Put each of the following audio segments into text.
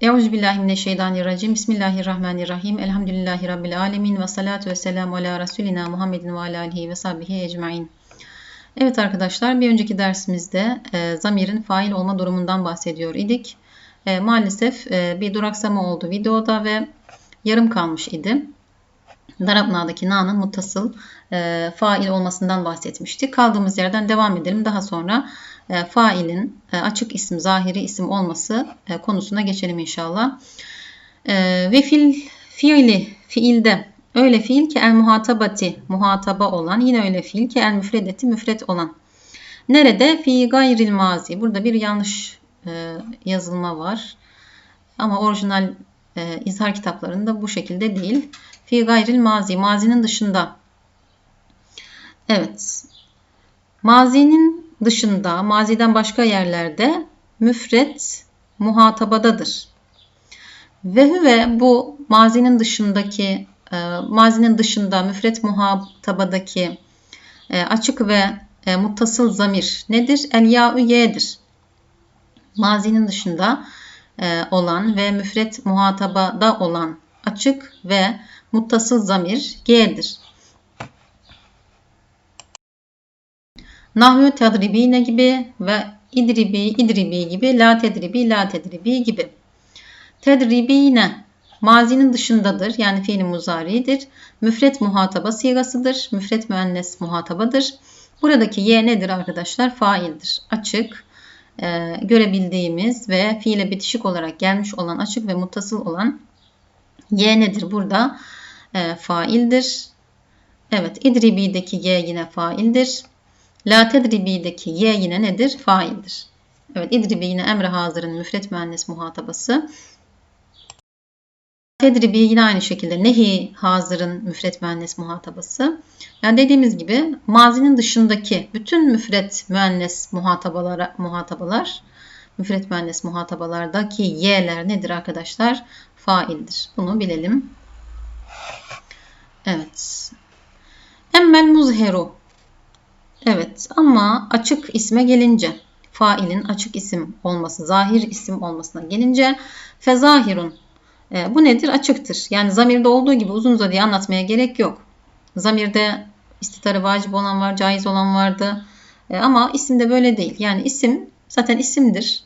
Euzubillahimineşşeytanirracim. Bismillahirrahmanirrahim. Elhamdülillahi Rabbil alemin. Ve salatu ve selamu ala Resulina Muhammedin ve ala alihi ve sahbihi ecmain. Evet arkadaşlar bir önceki dersimizde e, zamirin fail olma durumundan bahsediyor idik. E, maalesef e, bir duraksama oldu videoda ve yarım kalmış idi. Darabna'daki na'nın muttasıl e, fail olmasından bahsetmiştik. Kaldığımız yerden devam edelim. Daha sonra failin e, açık isim, zahiri isim olması e, konusuna geçelim inşallah. Ve fil fiili fiilde öyle fiil ki el muhatabati muhataba olan yine öyle fiil ki el müfredeti müfret olan. Nerede? Fi gayril mazi. Burada bir yanlış yazılma var. Ama orijinal izhar kitaplarında bu şekilde değil. Fi gayril mazi. Mazinin dışında. Evet. Mazinin dışında, maziden başka yerlerde müfret muhatabadadır. Ve hüve bu mazinin dışındaki, e, mazinin dışında müfret muhatabadaki e, açık ve e, muttasıl zamir nedir? El ya'u ye'dir. Mazinin dışında e, olan ve müfret muhatabada olan açık ve muttasıl zamir G'dir. Nahvü tedribine gibi ve idribi, idribi gibi, la tedribi, la tedribi gibi. Tedribine mazinin dışındadır. Yani fiil muzaridir. Müfret muhataba sigasıdır. Müfret müennes muhatabadır. Buradaki y nedir arkadaşlar? Faildir. Açık, e, görebildiğimiz ve fiile bitişik olarak gelmiş olan açık ve muttasıl olan y nedir? Burada e, faildir. Evet, idribi'deki y yine faildir. La tedribi'deki ye yine nedir? Faildir. Evet idribi yine emre hazırın müfret müennes muhatabası. Tedribi yine aynı şekilde nehi hazırın müfret müennes muhatabası. Yani dediğimiz gibi mazinin dışındaki bütün müfret müennes muhatabalar, muhatabalar müfret müennes muhatabalardaki y'ler nedir arkadaşlar? Faildir. Bunu bilelim. Evet. Emmel muzheru Evet ama açık isme gelince failin açık isim olması, zahir isim olmasına gelince fezahirun. E, bu nedir? Açıktır. Yani zamirde olduğu gibi uzun uzadıya anlatmaya gerek yok. Zamirde istitarı vacip olan var, caiz olan vardı. E, ama isimde böyle değil. Yani isim zaten isimdir.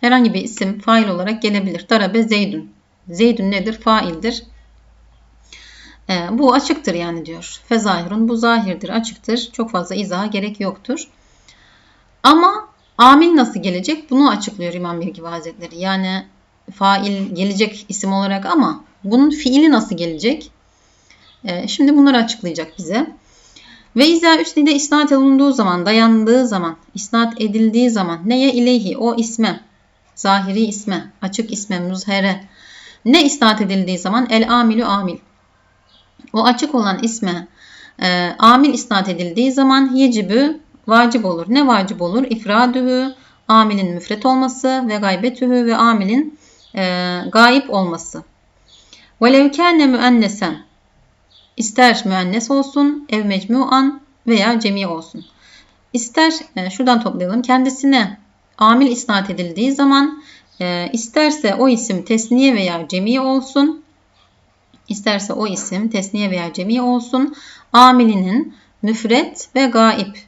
Herhangi bir isim fail olarak gelebilir. Darabe Zeydün. Zeydün nedir? Faildir. E, bu açıktır yani diyor. Fezahirun bu zahirdir, açıktır. Çok fazla izaha gerek yoktur. Ama amil nasıl gelecek? Bunu açıklıyor İmam Bilgi Hazretleri. Yani fail gelecek isim olarak ama bunun fiili nasıl gelecek? E, şimdi bunları açıklayacak bize. Ve izâ üstünde isnat olunduğu zaman, dayandığı zaman, isnat edildiği zaman neye ileyhi o isme, zahiri isme, açık isme, muzhere ne isnat edildiği zaman el amilü amil o açık olan isme e, amil isnat edildiği zaman yecibü vacip olur. Ne vacip olur? İfradühü, amilin müfret olması ve gaybetühü ve amilin e, gayip olması. Velev kâne müennesen ister müennes olsun, ev mecmuan veya cemi olsun. İster, e, şuradan toplayalım, kendisine amil isnat edildiği zaman e, isterse o isim tesniye veya cemi olsun İsterse o isim tesniye veya cemi olsun. Amilinin müfret ve gaip.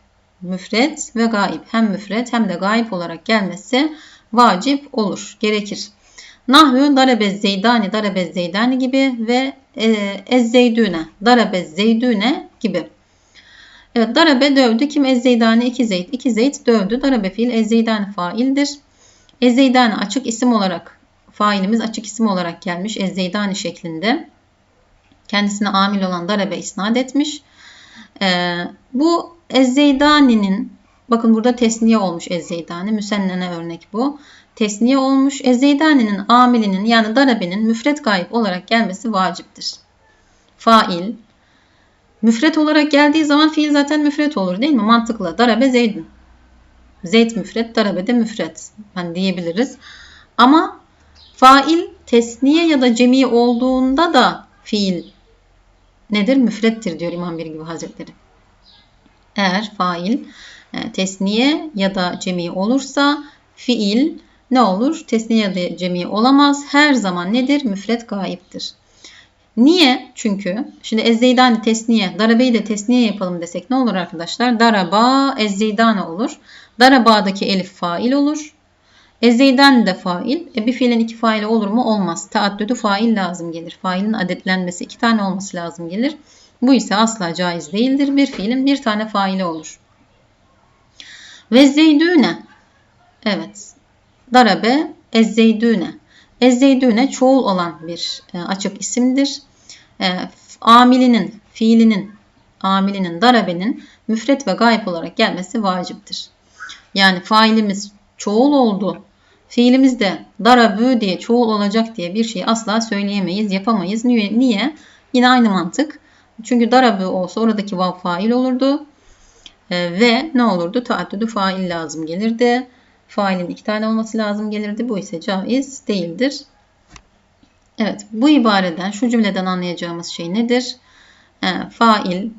Müfret ve gaip. Hem müfret hem de gaip olarak gelmesi vacip olur. Gerekir. Nahvü darabe zeydani darabe zeydani gibi ve e, ezzeydüne darabe zeydüne gibi. Evet darabe dövdü. Kim ezzeydani? iki zeyd. iki zeyd dövdü. Darabe fiil ezzeydani faildir. Ezzeydani açık isim olarak failimiz açık isim olarak gelmiş. Ezzeydani şeklinde kendisine amil olan darebe isnat etmiş. Ee, bu Ezzeydani'nin bakın burada tesniye olmuş Ezzeydani. Müsennene örnek bu. Tesniye olmuş. Ezzeydani'nin amilinin yani darabenin müfret gayip olarak gelmesi vaciptir. Fail. Müfret olarak geldiği zaman fiil zaten müfret olur değil mi? Mantıklı. Darabe Zeydün. Zeyd müfret, darabe de müfret. Yani diyebiliriz. Ama fail tesniye ya da cemi olduğunda da fiil nedir? Müfrettir diyor İmam Bir gibi Hazretleri. Eğer fail e, tesniye ya da cemi olursa fiil ne olur? Tesniye ya da cemi olamaz. Her zaman nedir? Müfret gayiptir. Niye? Çünkü şimdi ezzeydani tesniye, darabeyi de tesniye yapalım desek ne olur arkadaşlar? Daraba ezzeydane olur. Daraba'daki elif fail olur. Ezeyden de fail. E bir fiilin iki faili olur mu? Olmaz. Taaddüdü fail lazım gelir. Failin adetlenmesi iki tane olması lazım gelir. Bu ise asla caiz değildir. Bir fiilin bir tane faili olur. Ve zeydüne. Evet. Darabe ezzeydüne. Ezzeydüne çoğul olan bir e, açık isimdir. E, amilinin, fiilinin, amilinin, darabenin müfret ve gayb olarak gelmesi vaciptir. Yani failimiz çoğul oldu. Fiilimiz de darabü diye çoğul olacak diye bir şey asla söyleyemeyiz, yapamayız. Niye? Niye? Yine aynı mantık. Çünkü darabü olsa oradaki vav fail olurdu. E, ve ne olurdu? Taaddüdü fail lazım gelirdi. Failin iki tane olması lazım gelirdi. Bu ise caiz değildir. Evet bu ibareden şu cümleden anlayacağımız şey nedir? E, fail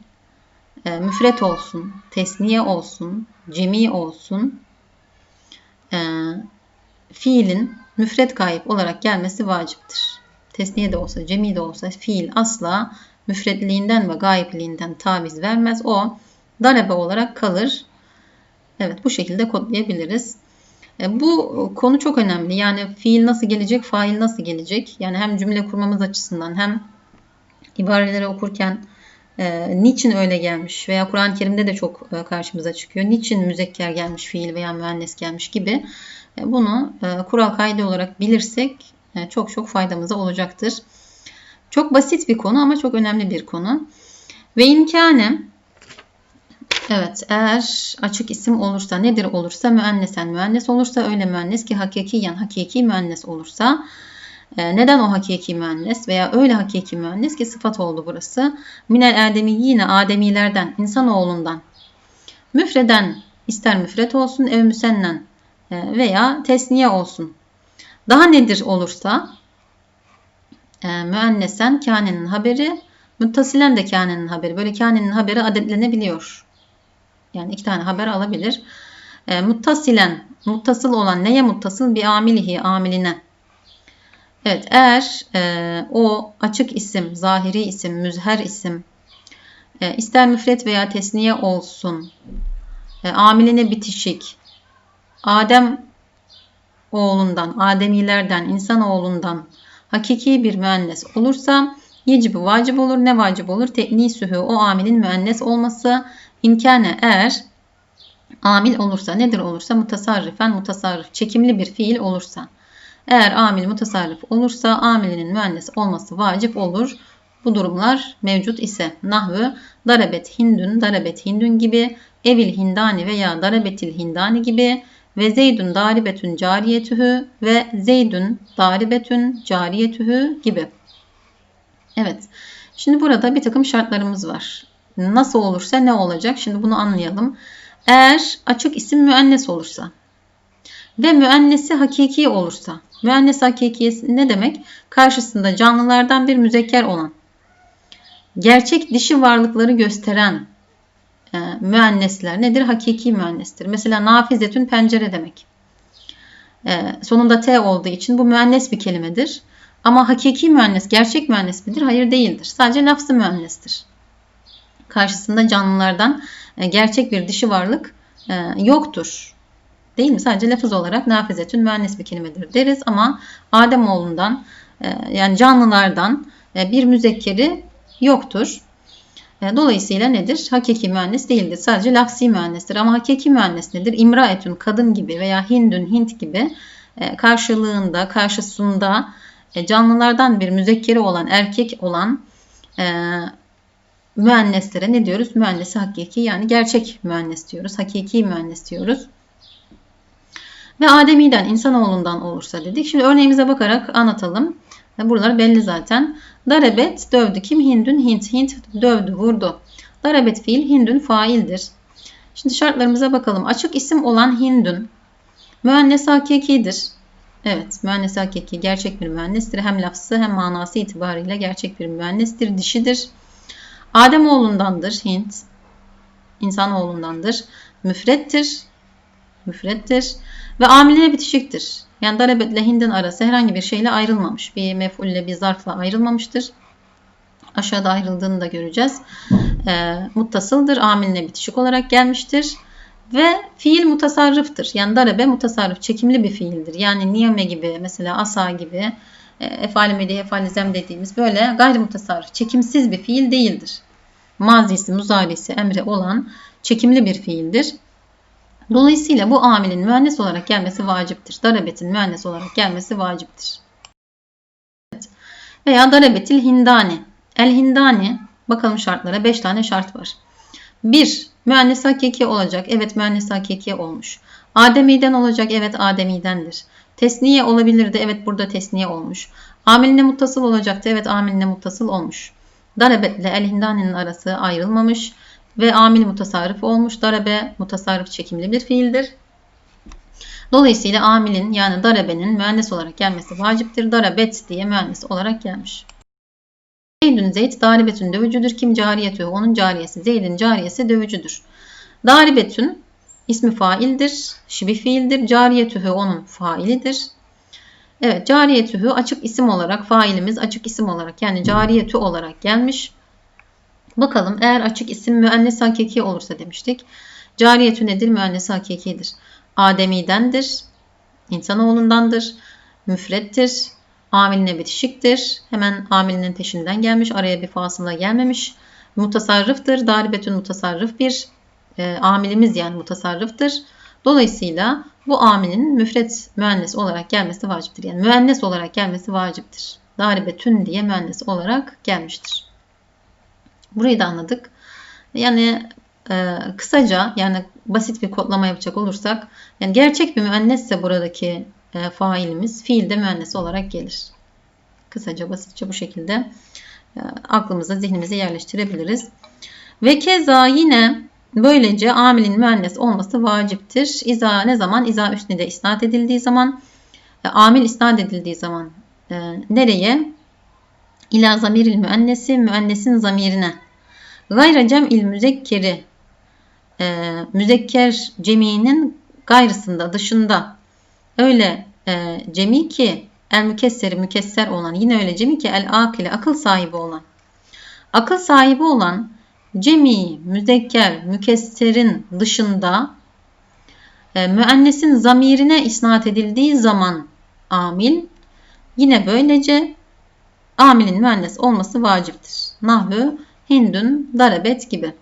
e, müfret olsun, tesniye olsun, cemi olsun e, fiilin müfret gayip olarak gelmesi vaciptir. Tesniye de olsa, cemi de olsa fiil asla müfretliğinden ve gayipliğinden taviz vermez. O darebe olarak kalır. Evet bu şekilde kodlayabiliriz. E, bu konu çok önemli. Yani fiil nasıl gelecek, fail nasıl gelecek? Yani hem cümle kurmamız açısından hem ibareleri okurken e, niçin öyle gelmiş veya Kur'an-ı Kerim'de de çok e, karşımıza çıkıyor. Niçin müzekker gelmiş, fiil veya müennes gelmiş gibi. E, bunu e, kural kaydı olarak bilirsek e, çok çok faydamıza olacaktır. Çok basit bir konu ama çok önemli bir konu. Ve imkane Evet eğer açık isim olursa nedir olursa müennesen müennes olursa öyle müennes ki hakikiyen hakiki müennes olursa neden o hakiki müennes veya öyle hakiki müennes ki sıfat oldu burası. Minel ademi yine ademilerden insanoğlundan müfreden ister müfret olsun ev müsennen veya tesniye olsun. Daha nedir olursa e, müennesen kânenin haberi muttasilen de kânenin haberi. Böyle kânenin haberi adetlenebiliyor. Yani iki tane haber alabilir. E, muttasilen, muttasıl olan neye muttasıl? Bir amilihi, amiline. Evet eğer e, o açık isim, zahiri isim, müzher isim e, ister müfret veya tesniye olsun, e, amiline bitişik, Adem oğlundan, Ademilerden, insan oğlundan hakiki bir müennes olursa yecibi vacip olur. Ne vacip olur? Teknisühü o amilin müennes olması İmkane eğer amil olursa nedir olursa mutasarrifen mutasarrif çekimli bir fiil olursa eğer amil mutasarrif olursa amilinin müennes olması vacip olur. Bu durumlar mevcut ise nahvı darabet hindun darabet hindun gibi evil hindani veya darabetil hindani gibi ve zeydun daribetün cariyetühü ve zeydun daribetün cariyetühü gibi. Evet. Şimdi burada bir takım şartlarımız var. Nasıl olursa ne olacak? Şimdi bunu anlayalım. Eğer açık isim müennes olursa ve müennesi hakiki olursa. Müennes hakikiyesi ne demek? Karşısında canlılardan bir müzekker olan, gerçek dişi varlıkları gösteren e, müennesler nedir? Hakiki müennestir. Mesela nafizetün pencere demek. E, sonunda T olduğu için bu müennes bir kelimedir. Ama hakiki müennes, gerçek müennes midir? Hayır değildir. Sadece lafzı müennestir karşısında canlılardan e, gerçek bir dişi varlık yoktur. Değil mi? Sadece lafız olarak nafizetün müennes bir kelimedir deriz ama Ademoğlundan e, yani canlılardan bir müzekkeri yoktur. Dolayısıyla nedir? Hakiki müennes değildir. Sadece lafsi müennestir. Ama hakiki müennes nedir? İmraetün kadın gibi veya hindün hint gibi karşılığında, karşısında canlılardan bir müzekkeri olan, erkek olan müenneslere ne diyoruz? Müennesi hakiki yani gerçek müennes diyoruz. Hakiki müennes diyoruz. Ve Ademi'den, insanoğlundan olursa dedik. Şimdi örneğimize bakarak anlatalım. Buralar belli zaten. Darabet dövdü. Kim? Hindün. Hint. Hint dövdü, vurdu. Darabet fiil, hindün faildir. Şimdi şartlarımıza bakalım. Açık isim olan hindün. Müennes hakikidir. Evet, müennes hakiki gerçek bir müennestir. Hem lafzı hem manası itibariyle gerçek bir müennestir. Dişidir. Adem oğlundandır Hint. İnsan oğlundandır. Müfrettir. müfrettir. Ve amiline bitişiktir. Yani darabet ile hindin arası herhangi bir şeyle ayrılmamış. Bir mef'ulle bir zarfla ayrılmamıştır. Aşağıda ayrıldığını da göreceğiz. E, muttasıldır. Amiline bitişik olarak gelmiştir. Ve fiil mutasarrıftır. Yani darabe mutasarrıf, çekimli bir fiildir. Yani niyame gibi, mesela asa gibi, e, efali meli, efali dediğimiz böyle gayri mutasarrıf, çekimsiz bir fiil değildir. Mazisi, muzarisi, emre olan çekimli bir fiildir. Dolayısıyla bu amilin müennes olarak gelmesi vaciptir. Darabetin müennes olarak gelmesi vaciptir. Evet. Veya darabetil hindani. El hindani, bakalım şartlara 5 tane şart var. 1. Müennes hakiki olacak. Evet müennes hakiki olmuş. Ademiden olacak. Evet Ademidendir. Tesniye olabilirdi. Evet burada tesniye olmuş. Amiline muttasıl olacaktı. Evet amiline muttasıl olmuş. Darabet ile el hindaninin arası ayrılmamış ve amil mutasarrıf olmuş. Darabe mutasarrıf çekimli bir fiildir. Dolayısıyla amilin yani darabenin müennes olarak gelmesi vaciptir. Darabet diye müennes olarak gelmiş. Zeydün Zeyd daribetün dövücüdür. Kim cariyetü? Onun cariyesi. Zeyd'in cariyesi dövücüdür. Daribetün ismi faildir. Şibi fiildir. Cariyetühü onun failidir. Evet cariyetühü açık isim olarak failimiz açık isim olarak yani cariyetü olarak gelmiş. Bakalım eğer açık isim müennes hakiki olursa demiştik. Cariyetü nedir? Müennes hakikidir. Ademidendir. İnsanoğlundandır. Müfrettir. Amiline bitişiktir. Hemen amilinin peşinden gelmiş. Araya bir fasıla gelmemiş. Mutasarrıftır. Daribetün mutasarrıf bir e, amilimiz yani mutasarrıftır. Dolayısıyla bu amilin müfret müennes olarak gelmesi vaciptir. Yani müennes olarak gelmesi vaciptir. Daribetün diye müennes olarak gelmiştir. Burayı da anladık. Yani e, kısaca yani basit bir kodlama yapacak olursak yani gerçek bir müennesse buradaki e, failimiz fiilde müennes olarak gelir. Kısaca basitçe bu şekilde e, aklımıza zihnimize yerleştirebiliriz. Ve keza yine böylece amilin müennes olması vaciptir. İza ne zaman? İza üstüne de isnat edildiği zaman e, amil isnat edildiği zaman e, nereye? İla zamiril müennesi müennesin zamirine. Gayra cem'il müzekkeri e, müzekker ceminin gayrısında dışında öyle e, cemi ki el mükesseri mükesser olan yine öyle cemi ki el akile akıl sahibi olan akıl sahibi olan cemi müzekker mükesserin dışında e, müennesin zamirine isnat edildiği zaman amil yine böylece amilin müennes olması vaciptir. Nahvü hindün darabet gibi.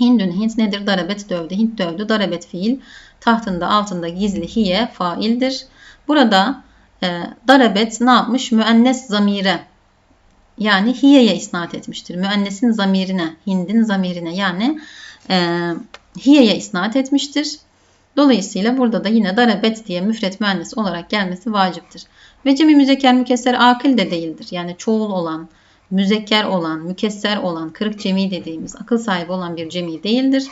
Hindün hint nedir? Darabet dövdü. Hint dövdü. Darabet fiil. Tahtında altında gizli hiye faildir. Burada e, darabet ne yapmış? Müennes zamire yani hiyeye isnat etmiştir. Müennesin zamirine, hindin zamirine yani e, hiyeye isnat etmiştir. Dolayısıyla burada da yine darabet diye müfret müennes olarak gelmesi vaciptir. Ve cemi müzekker mükesser akil de değildir. Yani çoğul olan, müzekker olan, mükesser olan, kırık cemi dediğimiz akıl sahibi olan bir cemi değildir.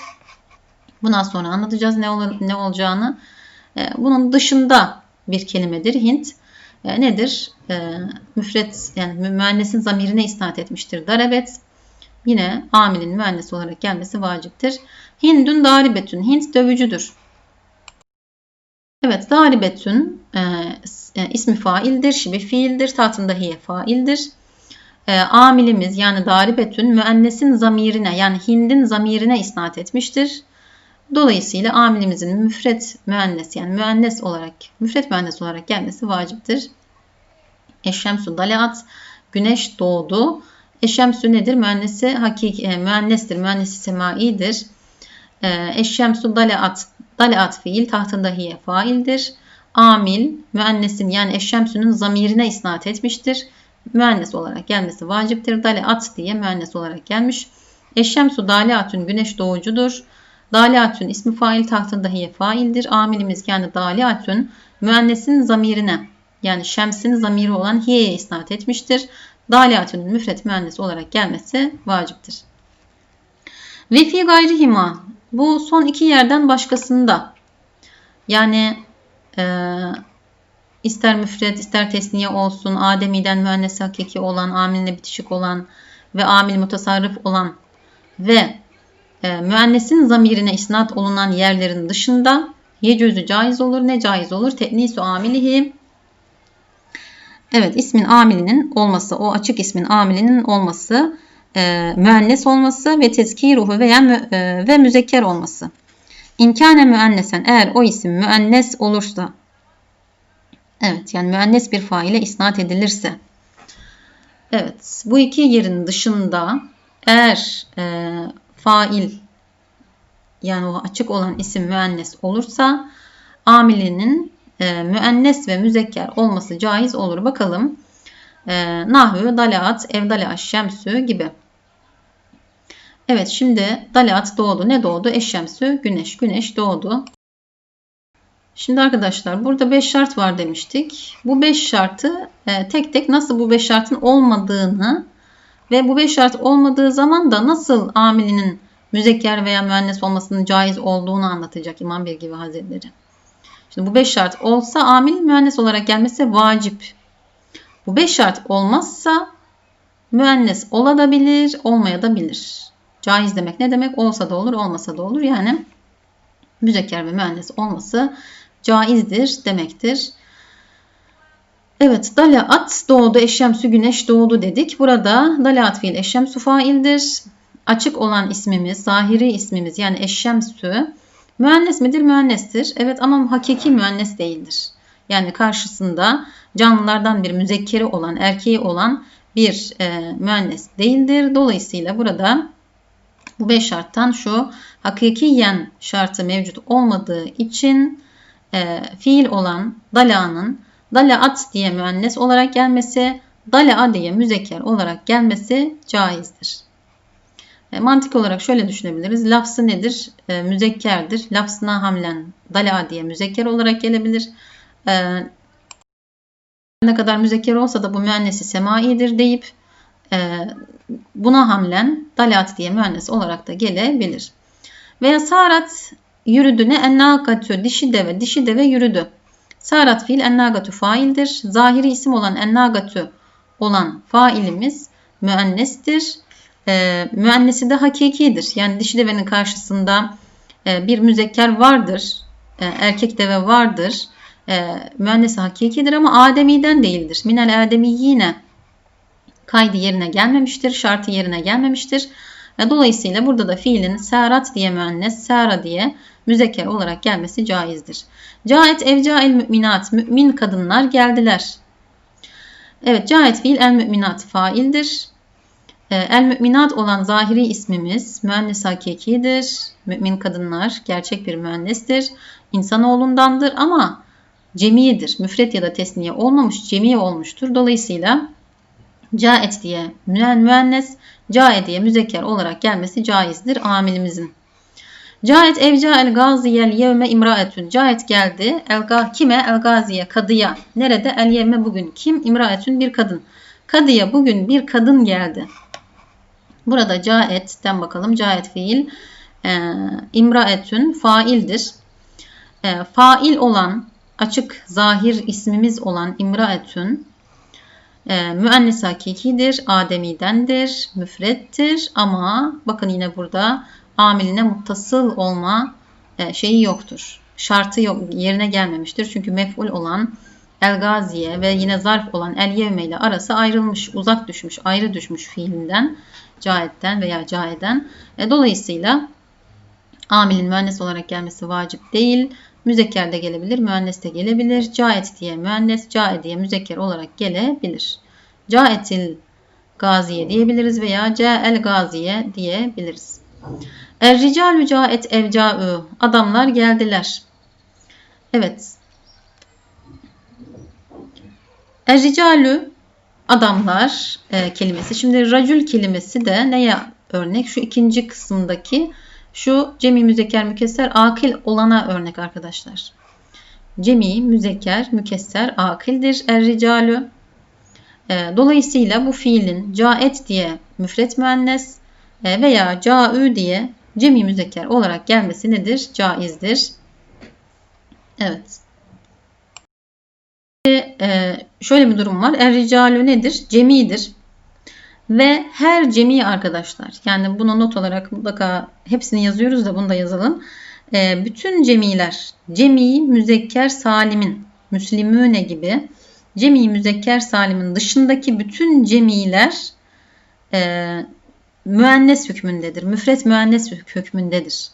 Bundan sonra anlatacağız ne, ol ne olacağını. E, bunun dışında bir kelimedir Hint. E, nedir? E, müfret yani müennesin zamirine isnat etmiştir. Darabet yine amilin müennes olarak gelmesi vaciptir. Hindün daribetün. Hint dövücüdür. Evet, daribetün e, e, ismi faildir, şibi fiildir, tatında hiye faildir. E, amilimiz yani daribetün müennesin zamirine yani hindin zamirine isnat etmiştir. Dolayısıyla amilimizin müfret müennes yani müennes olarak müfret müennes olarak gelmesi vaciptir. Eşşemsu daleat güneş doğdu. Eşşemsu nedir? Müennesi hakik e, müennestir. Müennesi semaidir. E, eşşemsu daleat daleat fiil tahtında hiye faildir. Amil müennesin yani eşşemsünün zamirine isnat etmiştir. Müennes olarak gelmesi vaciptir. Daleat diye müennes olarak gelmiş. Eşşemsu daleatün güneş doğucudur. Daliatün ismi fail tahtında hiye faildir. Amilimiz yani daliatün müennesin zamirine yani şemsin zamiri olan hiyeye isnat etmiştir. Daliatünün müfret müennes olarak gelmesi vaciptir. Ve fi gayrihima bu son iki yerden başkasında yani e, ister müfret ister tesniye olsun ademiden müennes hakiki olan amiline bitişik olan ve amil mutasarrıf olan ve e, müennesin zamirine isnat olunan yerlerin dışında Yecüzü caiz olur. Ne caiz olur? Te'nisu amilihi. Evet ismin amilinin olması, o açık ismin amilinin olması, e, müennes olması ve tezkiruhu veya mü, e, ve müzekker olması. İmkane müennesen eğer o isim müennes olursa Evet yani müennes bir faile isnat edilirse. Evet bu iki yerin dışında eğer e, fail yani o açık olan isim müennes olursa amilinin e, müennes ve müzekker olması caiz olur. Bakalım e, nahvü, dalaat, evdala, şemsü gibi. Evet şimdi dalaat doğdu. Ne doğdu? Eşşemsü güneş. Güneş doğdu. Şimdi arkadaşlar burada 5 şart var demiştik. Bu 5 şartı e, tek tek nasıl bu 5 şartın olmadığını ve bu 5 şart olmadığı zaman da nasıl amilinin müzekker veya müennes olmasının caiz olduğunu anlatacak İmam Bilgi ve Hazretleri. Şimdi bu 5 şart olsa amil müennes olarak gelmesi vacip. Bu 5 şart olmazsa müennes olabilir, olmayabilir. Caiz demek ne demek? Olsa da olur, olmasa da olur. Yani müzekker ve müennes olması caizdir demektir. Evet, dalaat doğdu, eşyemsü güneş doğdu dedik. Burada dalaat fiil eşyemsü faildir. Açık olan ismimiz, zahiri ismimiz yani eşyemsü müennes midir? Müennestir. Evet ama hakiki müennes değildir. Yani karşısında canlılardan bir müzekkeri olan, erkeği olan bir e, müennes değildir. Dolayısıyla burada bu beş şarttan şu hakikiyen şartı mevcut olmadığı için e, fiil olan dala'nın dalaat diye müennes olarak gelmesi, dala'a diye müzekker olarak gelmesi caizdir. E, mantık olarak şöyle düşünebiliriz. Lafzı nedir? E, müzekkerdir. Lafzına hamlen dala'a diye müzekker olarak gelebilir. E, ne kadar müzekker olsa da bu müennesi semaidir deyip e, buna hamlen dalat diye müennes olarak da gelebilir. Veya sarat yürüdü ne ennâgatü dişi deve dişi deve yürüdü. Sarat fiil ennâgatü faildir. Zahiri isim olan ennâgatü olan failimiz müennestir. E, müennesi de hakikidir. Yani dişi devenin karşısında e, bir müzekker vardır. E, erkek deve vardır. E, müennesi hakikidir ama Ademi'den değildir. Minel Ademi yine kaydı yerine gelmemiştir. Şartı yerine gelmemiştir. E, dolayısıyla burada da fiilin sarat diye müennes, sara diye müzekker olarak gelmesi caizdir. Caet evcael müminat, mümin kadınlar geldiler. Evet, caet fiil el müminat faildir. E, el müminat olan zahiri ismimiz müennes hakikidir. Mümin kadınlar gerçek bir müennestir. İnsanoğlundandır ama cemiyedir. Müfret ya da tesniye olmamış, cemiye olmuştur. Dolayısıyla caet diye müennes, cae diye müzekker olarak gelmesi caizdir amilimizin. Caet evca el gaziyel yevme imraetün. Caet geldi. El kime? El gaziye kadıya. Nerede? El yevme bugün. Kim? İmraetün bir kadın. Kadıya bugün bir kadın geldi. Burada caetten bakalım. Caet fiil. E, imraetün faildir. E, fail olan açık zahir ismimiz olan imraetün e, müennes hakikidir, ademidendir, müfrettir ama bakın yine burada amiline muttasıl olma e, şeyi yoktur. Şartı yok, yerine gelmemiştir. Çünkü mef'ul olan el gaziye ve yine zarf olan el yevme ile arası ayrılmış, uzak düşmüş, ayrı düşmüş fiilinden, caetten veya caeden. E, dolayısıyla amilin müennes olarak gelmesi vacip değil. Müzekker de gelebilir, müennes de gelebilir. Caet diye müennes, cae diye müzekker olarak gelebilir. Caetil gaziye diyebiliriz veya cael gaziye diyebiliriz. Er ricalü caet evca'ü. Adamlar geldiler. Evet. Er ricalü adamlar e, kelimesi. Şimdi racül kelimesi de neye örnek? Şu ikinci kısımdaki şu cemi müzekker mükesser akil olana örnek arkadaşlar. Cemi müzekker mükesser akildir er ricalü. E, dolayısıyla bu fiilin caet diye müfret müennes e, veya caü diye cemi müzekker olarak gelmesi nedir? Caizdir. Evet. E, şöyle bir durum var. Er ricalü nedir? Cemidir. Ve her cemi arkadaşlar. Yani bunu not olarak mutlaka hepsini yazıyoruz da bunu da yazalım. e, bütün cemiler, cemi müzekker salimin, müslimüne gibi cemi müzekker salimin dışındaki bütün cemiler e, müennes hükmündedir. Müfret müennes hükmündedir.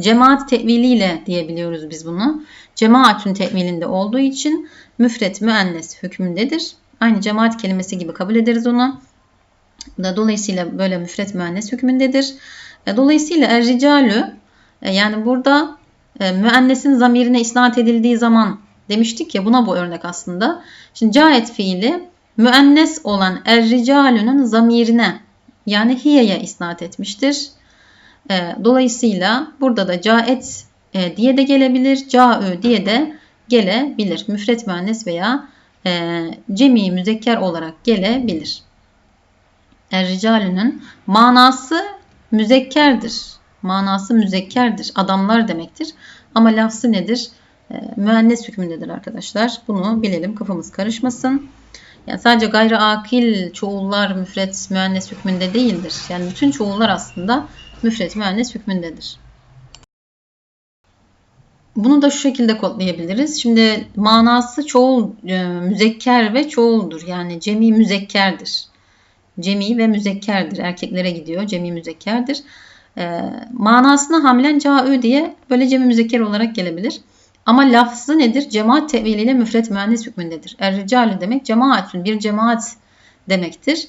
Cemaat teviliyle diyebiliyoruz biz bunu. Cemaatün tevilinde olduğu için müfret müennes hükmündedir. Aynı cemaat kelimesi gibi kabul ederiz onu. Dolayısıyla böyle müfret müennes hükmündedir. E, dolayısıyla er-ricalü e, yani burada e, müennesin zamirine isnat edildiği zaman demiştik ya buna bu örnek aslında. Şimdi caet fiili müennes olan er-ricalünün zamirine yani hiyeye isnat etmiştir. Dolayısıyla burada da caet diye de gelebilir, caü diye de gelebilir. Müfret müennes veya cemi müzekker olarak gelebilir. Er-ricalünün manası müzekkerdir. Manası müzekkerdir. Adamlar demektir. Ama lafzı nedir? E, müennes hükmündedir arkadaşlar. Bunu bilelim kafamız karışmasın. Yani sadece gayri akil çoğullar müfret müennes hükmünde değildir. Yani bütün çoğullar aslında müfret müennes hükmündedir. Bunu da şu şekilde kodlayabiliriz. Şimdi manası çoğul, e, müzekker ve çoğuldur. Yani cemi müzekkerdir cemi ve müzekkerdir. Erkeklere gidiyor. Cemi müzekkerdir. E, manasına hamlen caü diye böyle cemi müzekker olarak gelebilir. Ama lafzı nedir? Cemaat teviliyle müfret mühendis hükmündedir. Er-ricalü demek cemaatün, bir cemaat demektir.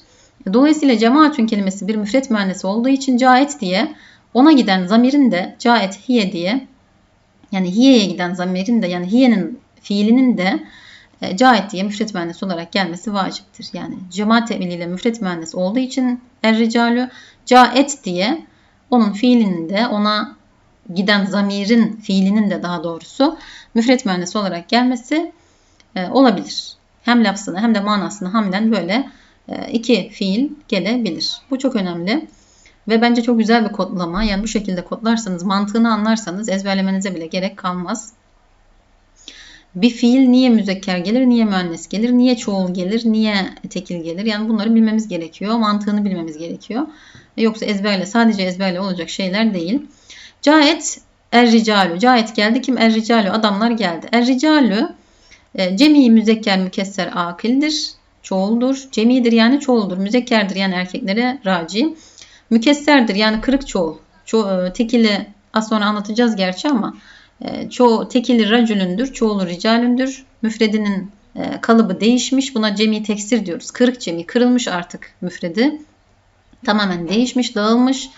Dolayısıyla cemaatün kelimesi bir müfret mühendisi olduğu için caet diye ona giden zamirin de caet hiye diye yani hiyeye giden zamirin de yani hiyenin fiilinin de e, cahit diye müfret mühendis olarak gelmesi vaciptir. Yani cemaat teviliyle müfret mühendis olduğu için er ricalü caet diye onun fiilinin de ona giden zamirin fiilinin de daha doğrusu müfret mühendis olarak gelmesi e, olabilir. Hem lafzını hem de manasını hamlen böyle e, iki fiil gelebilir. Bu çok önemli. Ve bence çok güzel bir kodlama. Yani bu şekilde kodlarsanız, mantığını anlarsanız ezberlemenize bile gerek kalmaz. Bir fiil niye müzekker gelir, niye müennes gelir, niye çoğul gelir, niye tekil gelir? Yani bunları bilmemiz gerekiyor. Mantığını bilmemiz gerekiyor. Yoksa ezberle, sadece ezberle olacak şeyler değil. Cahit er-ricalü. Cahit geldi. Kim? Er-ricalü. Adamlar geldi. Er-ricalü e, cemi müzekker mükesser akildir. Çoğuldur. Cemidir yani çoğuldur. Müzekkerdir yani erkeklere raci. Mükesserdir yani kırık çoğul. Ço e, tekili az sonra anlatacağız gerçi ama çoğu tekili racülündür, çoğulu ricalündür. Müfredinin e, kalıbı değişmiş. Buna cemi teksir diyoruz. Kırık cemi, kırılmış artık müfredi. Tamamen değişmiş, dağılmış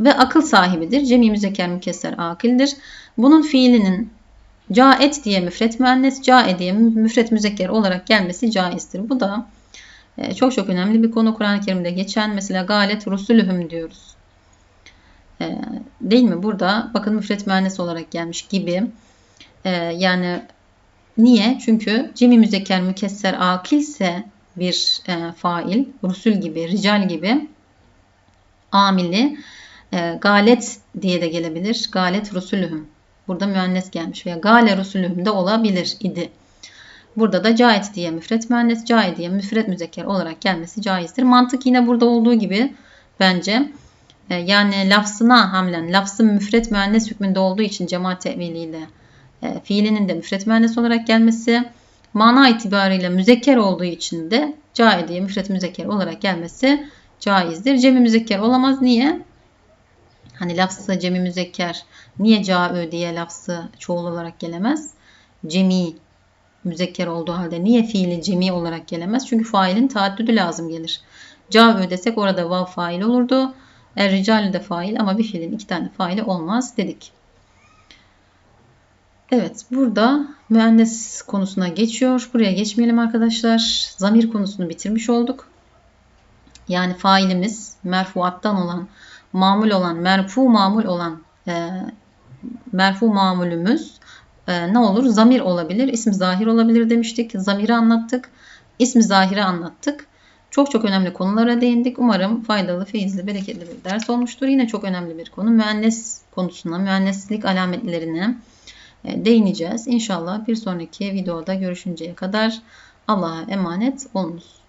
ve akıl sahibidir. Cemi müzekker mükesser akildir. Bunun fiilinin caet diye müfret müennes, cae diye müfret müzekker olarak gelmesi caizdir. Bu da e, çok çok önemli bir konu. Kur'an-ı Kerim'de geçen mesela galet rusulühüm diyoruz. E, değil mi? Burada bakın müfret müennes olarak gelmiş gibi. E, yani niye? Çünkü cemi müzekker mükesser akilse bir e, fail, rusul gibi, rical gibi amili e, galet diye de gelebilir. Galet rusulühüm. Burada müennes gelmiş veya gale rusulühüm de olabilir idi. Burada da cahit diye müfret müennes, cahit diye müfret müzekker olarak gelmesi caizdir. Mantık yine burada olduğu gibi bence yani lafzına hamlen, lafzın müfret müennes hükmünde olduğu için cemaat teviliyle e, fiilinin de müfret müennes olarak gelmesi, mana itibariyle müzekker olduğu için de caidiye müfret müzekker olarak gelmesi caizdir. Cemi müzekker olamaz. Niye? Hani lafzı cemi müzekker niye caü diye lafzı çoğul olarak gelemez? Cemi müzekker olduğu halde niye fiili cemi olarak gelemez? Çünkü failin taaddüdü lazım gelir. Caü desek orada vav fail olurdu. Er rical de fail ama bir fiilin iki tane faili olmaz dedik. Evet burada müennes konusuna geçiyor. Buraya geçmeyelim arkadaşlar. Zamir konusunu bitirmiş olduk. Yani failimiz merfuattan olan, mamul olan, merfu mamul olan e, merfu mamulümüz e, ne olur? Zamir olabilir, isim zahir olabilir demiştik. Zamiri anlattık. İsmi zahiri anlattık. Çok çok önemli konulara değindik. Umarım faydalı, feyizli, bereketli bir ders olmuştur. Yine çok önemli bir konu. Müennes konusuna, müenneslik alametlerine e, değineceğiz. İnşallah bir sonraki videoda görüşünceye kadar Allah'a emanet olunuz.